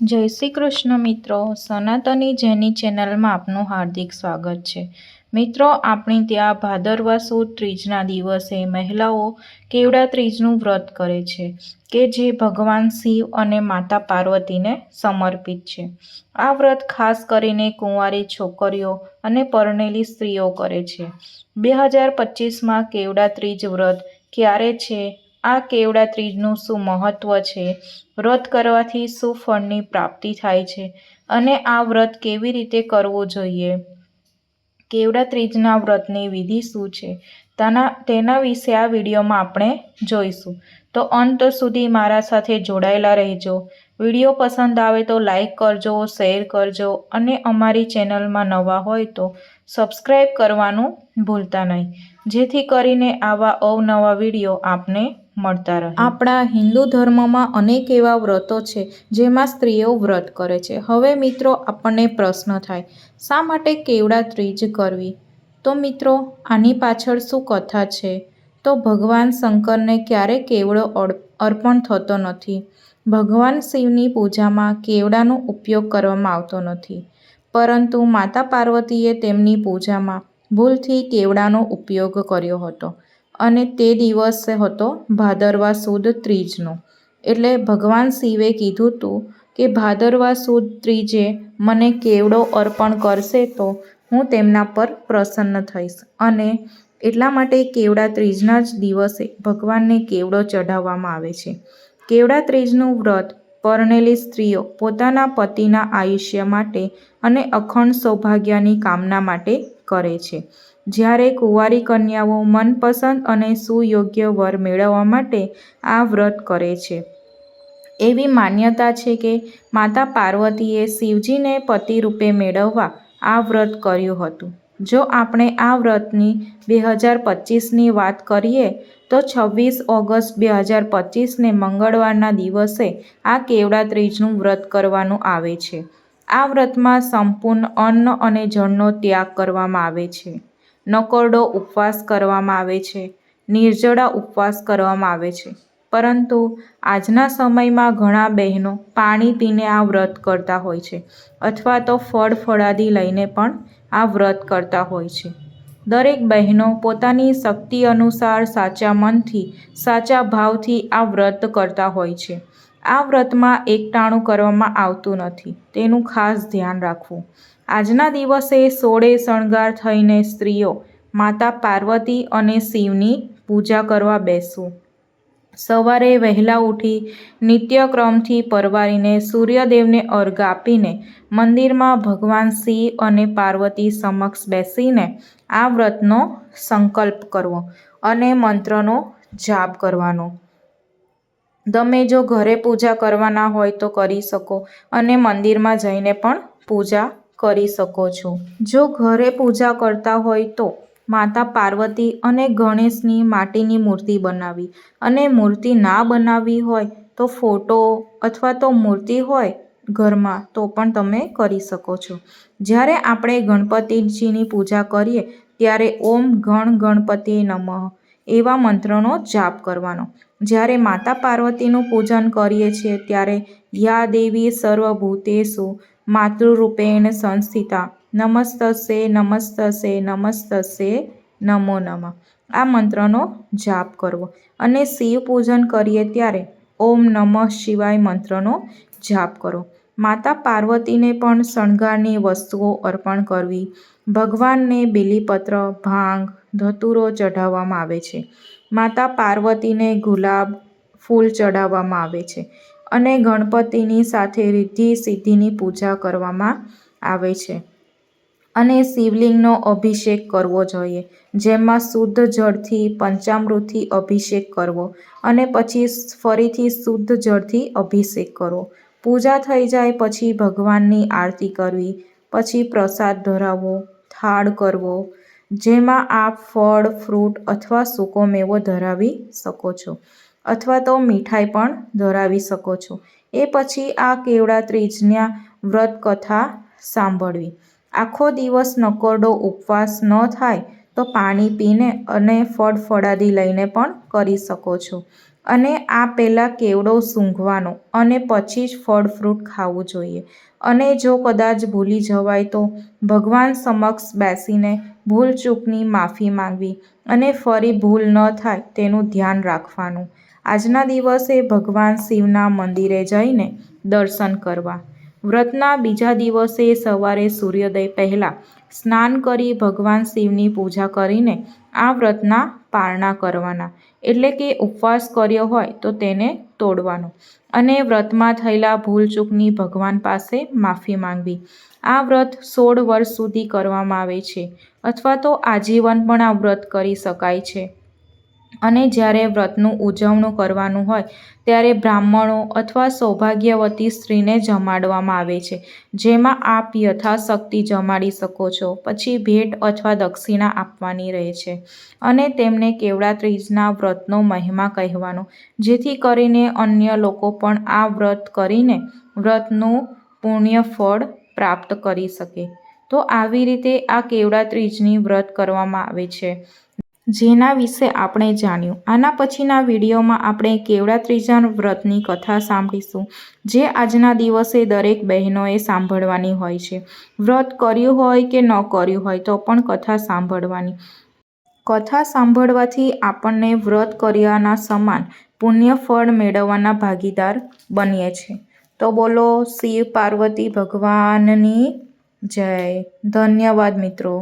જય શ્રી કૃષ્ણ મિત્રો. સનાતની જેની ચેનલમાં આપનું હાર્દિક સ્વાગત છે. મિત્રો, આપણે ત્યાં ભાદરવા સુદ ત્રીજના દિવસે મહિલાઓ કેવડા ત્રીજનું વ્રત કરે છે કે જે ભગવાન શિવ અને માતા પાર્વતીને સમર્પિત છે. આ વ્રત ખાસ કરીને કુંવારી છોકરીઓ અને પરણેલી સ્ત્રીઓ કરે છે. બે હજાર પચીસમાં કેવડા ત્રીજ વ્રત ક્યારે છે? આ કેવડા ત્રીજનું શું મહત્વ છે? વ્રત કરવાથી શું ફળની પ્રાપ્તિ થાય છે? અને આ વ્રત કેવી રીતે કરવું જોઈએ? કેવડા ત્રીજના વ્રતની વિધિ શું છે? તેના તેના વિશે આ વિડીયોમાં આપણે જોઈશું. તો અંત સુધી મારા સાથે જોડાયેલા રહેજો. વીડિયો પસંદ આવે તો લાઈક કરજો, શેર કરજો અને અમારી ચેનલમાં નવા હોય તો સબસ્ક્રાઈબ કરવાનું ભૂલતા નહીં. જેથી કરીને આવા અવનવા વીડિયો આપને મળતા રહે. આપણા હિન્દુ ધર્મમાં અનેક એવા વ્રતો છે, જેમાં સ્ત્રીઓ વ્રત કરે છે. હવે મિત્રો, આપણને પ્રશ્ન થાય, શા માટે કેવડા ત્રીજ કરવી? તો મિત્રો, આની પાછળ શું કથા છે? તો ભગવાન શંકરને ક્યારે કેવડો અર્પણ થતો નથી. ભગવાન શિવની પૂજામાં કેવડાનો ઉપયોગ કરવામાં આવતો નથી. પરંતુ માતા પાર્વતીએ તેમની પૂજામાં ભૂલથી કેવડાનો ઉપયોગ કર્યો હતો. અને તે દિવસ હતો ભાદરવા સુદ ત્રીજનો. એટલે ભગવાન શિવે કીધું હતું કે ભાદરવા સુદ ત્રીજે મને કેવડો અર્પણ કરશે તો હું તેમના પર પ્રસન્ન થઈશ. અને એટલા માટે કેવડા ત્રીજના જ દિવસે ભગવાનને કેવડો ચઢાવવામાં આવે છે. કેવડા ત્રીજનું વ્રત પરણેલી સ્ત્રીઓ પોતાના પતિના આયુષ્ય માટે અને અખંડ સૌભાગ્યની કામના માટે કરે છે. જ્યારે કુંવારી કન્યાઓ મનપસંદ અને સુયોગ્ય વર મેળવવા માટે આ વ્રત કરે છે. એવી માન્યતા છે કે માતા પાર્વતીએ શિવજીને પતિ રૂપે મેળવવા આ વ્રત કર્યું હતું. જો આપણે આ વ્રતની બે હજાર પચીસની વાત કરીએ, તો છવ્વીસ ઓગસ્ટ બે હજાર પચીસને મંગળવારના દિવસે આ કેવડા ત્રીજનું વ્રત કરવાનું આવે છે. આ વ્રતમાં સંપૂર્ણ અન્ન અને જળનો ત્યાગ કરવામાં આવે છે. નકોરડો ઉપવાસ કરવામાં આવે છે. નિર્જળા ઉપવાસ કરવામાં આવે છે. પરંતુ આજના સમયમાં ઘણા બહેનો પાણી પીને આ વ્રત કરતા હોય છે અથવા તો ફળ ફળાદી લઈને પણ આ વ્રત કરતા હોય છે. દરેક બહેનો પોતાની શક્તિ અનુસાર સાચા મનથી સાચા ભાવથી આ વ્રત કરતા હોય છે. આ વ્રતમાં એકટાણું કરવામાં આવતું નથી. તેનું ખાસ ધ્યાન રાખવું. આજના દિવસે સોળે શણગાર થઈને સ્ત્રીઓ માતા પાર્વતી અને શિવની પૂજા કરવા બેસવું. સવારે વહેલા ઉઠી નિત્યક્રમથી પરવારીને સૂર્યદેવને અર્ઘ આપીને મંદિરમાં ભગવાન શિવ અને પાર્વતી સમક્ષ બેસીને આ વ્રતનો સંકલ્પ કરવો અને મંત્રનો જાપ કરવાનો. તમે જો ઘરે પૂજા કરવાના હોય તો કરી શકો અને મંદિરમાં જઈને પણ પૂજા કરી શકો છો. જો ઘરે પૂજા કરતા હોય તો માતા પાર્વતી અને ગણેશની માટીની મૂર્તિ બનાવી અને મૂર્તિ ના બનાવવી હોય તો ફોટો અથવા તો મૂર્તિ હોય ઘરમાં તો પણ તમે કરી શકો છો. જ્યારે આપણે ગણપતિજીની પૂજા કરીએ ત્યારે ઓમ ગણ ગણપતિ નમઃ એવા મંત્રનો જાપ કરવાનો. જ્યારે માતા પાર્વતીનું પૂજન કરીએ છીએ ત્યારે યા દેવી સર્વભૂતેશુ માતૃરૂપેણ સંસ્થિતા. નમસ્તસે નમસ્તસે નમસ્તસે નમો નમઃ. આ મંત્રનો જાપ કરવો. અને શિવ પૂજન કરીએ ત્યારે ઓમ નમઃ શિવાય મંત્રનો જાપ કરો. માતા પાર્વતીને પણ શણગારની વસ્તુઓ અર્પણ કરવી. ભગવાનને બીલીપત્ર, ભાંગ, ધતુરો ચઢાવવામાં આવે છે. માતા પાર્વતીને ગુલાબ ફૂલ ચઢાવવામાં આવે છે અને ગણપતિની સાથે રિદ્ધિ સિદ્ધિની પૂજા કરવામાં આવે છે. અને શિવલિંગનો અભિષેક કરવો જોઈએ, જેમાં શુદ્ધ જળથી પંચામૃતથી અભિષેક કરવો અને પછી ફરીથી શુદ્ધ જળથી અભિષેક કરવો. પૂજા થઈ જાય પછી ભગવાનની આરતી કરવી, પછી પ્રસાદ ધરાવવો, થાળ કરવો, જેમાં આપ ફળ, ફ્રૂટ અથવા સૂકો મેવો ધરાવી શકો છો અથવા તો મીઠાઈ પણ ધરાવી શકો છો. એ પછી આ કેવડા ત્રીજના વ્રત કથા સાંભળવી. આખો દિવસ નકોરડો ઉપવાસ ન થાય તો પાણી પીને અને ફળ ફળાદી લઈને પણ કરી શકો છો. અને આ પહેલાં કેવડો સૂંઘવાનો અને પછી જ ફળ ફ્રૂટ ખાવું જોઈએ. અને જો કદાચ ભૂલી જવાય તો ભગવાન સમક્ષ બેસીને ભૂલ ચૂકની માફી માંગવી અને ફરી ભૂલ ન થાય તેનું ધ્યાન રાખવાનું. આજના દિવસે ભગવાન શિવના મંદિરે જઈને દર્શન કરવા. વ્રતના બીજા દિવસે સવારે સૂર્યોદય પહેલાં સ્નાન કરી ભગવાન શિવની પૂજા કરીને આ વ્રતના પારણા કરવાના. એટલે કે ઉપવાસ કર્યો હોય તો તેને તોડવાનો. અને વ્રતમાં થયેલા ભૂલચૂકની ભગવાન પાસે માફી માંગવી. આ વ્રત સોળ વર્ષ સુધી કરવામાં આવે છે. અથવા તો આજીવન પણ આ વ્રત કરી શકાય છે. અને જ્યારે વ્રતનું ઉજવણું કરવાનું હોય, ત્યારે બ્રાહ્મણો અથવા સૌભાગ્યવતી સ્ત્રીને જમાડવામાં આવે છે, જેમાં આપ યથાશક્તિ જમાડી શકો છો, પછી ભેટ અથવા દક્ષિણા આપવાની રહે છે. અને તેમને કેવડા ત્રીજના વ્રતનો મહિમા કહેવાનો, જેથી કરીને અન્ય લોકો પણ આ વ્રત કરીને વ્રતનું પુણ્ય ફળ પ્રાપ્ત કરી શકે. તો આવી રીતે આ કેવડા ત્રીજની વ્રત કરવામાં આવે છે. જેના વિશે આપણે જાણ્યું. આના પછીના વિડીયોમાં આપણે કેવડા ત્રીજા વ્રતની કથા સાંભળીશું, જે આજના દિવસે દરેક બહેનોએ સાંભળવાની હોય છે. વ્રત કર્યું હોય કે ન કર્યું હોય તો પણ કથા સાંભળવાની. કથા સાંભળવાથી આપણને વ્રત કર્યાના સમાન પુણ્ય ફળ મેળવવાના ભાગીદાર બનીએ છીએ તો બોલો, શિવ પાર્વતી ભગવાનની જય. ધન્યવાદ મિત્રો.